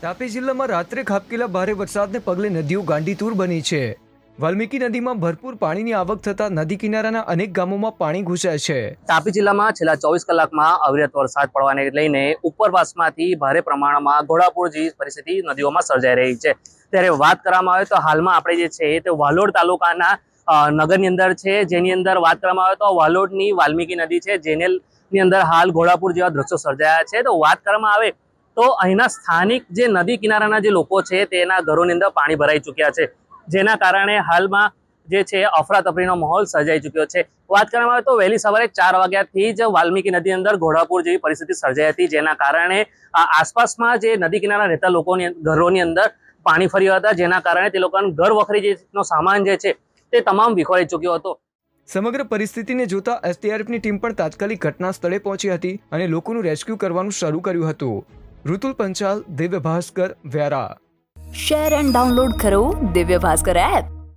તાપી જિલ્લામાં રાત્રે ખાબકેલા ભારે વરસાદને પગલે નદીઓ ગાંડીતુર બની છે. વાલ્મીકી નદીમાં ભરપૂર પાણીની આવક થતાં નદી કિનારાના અનેક ગામોમાં પાણી ઘૂસ્યા છે. તાપી જિલ્લામાં છેલ્લા ચોવીસ કલાકમાં અવિરત વરસાદ પડવાને લઈને ઉપરવાસમાંથી ભારે પ્રમાણમાં ઘોડાપુર જેવી પરિસ્થિતિ નદીઓમાં સર્જાઈ રહી છે. ત્યારે વાત કરવામાં આવે તો હાલમાં આપણે જે છે તે વાલોડ તાલુકાના નગરની અંદર છે. જેની અંદર વાત કરવામાં આવે તો વાલોડની વાલ્મીકી નદી છે. જેને ની અંદર હાલ ઘોડાપુર જેવા દ્રશ્યો સર્જાયા છે. તો વાત કરવામાં આવે તો અહીંના સ્થાનિક જે નદી કિનારાના જે લોકો છે તેના ઘરોની અંદર પાણી ભરાઈ ચૂક્યા છે. જેના કારણે હાલમાં જે છે અફરાતફરીનો માહોલ સર્જાઈ ચૂક્યો છે. વાત કરવામાં આવે તો વહેલી સવારે ચાર વાગ્યાથી જ વાલ્મીકી નદી અંદર ઘોડાપુર જેવી પરિસ્થિતિ સર્જાઈ હતી, જેના કારણે આસપાસમાં જે નદી કિનારા રહેતા લોકોની ઘરોની અંદર પાણી ફર્યા હતા, જેના કારણે તે લોકોનું ઘર વખરી જેનો સામાન જે છે તે તમામ વિખોરાઈ ચૂક્યો હતો. સમગ્ર પરિસ્થિતિને જોતા એસટીઆરએફની ટીમ પણ તાત્કાલિક ઘટના સ્થળે પહોંચી હતી અને લોકોનું રેસ્ક્યુ કરવાનું શરૂ કર્યું હતું. Rutul Panchal Divya Bhaskar Vyara. Share and download કરો દિવ્ય ભાસ્કર એપ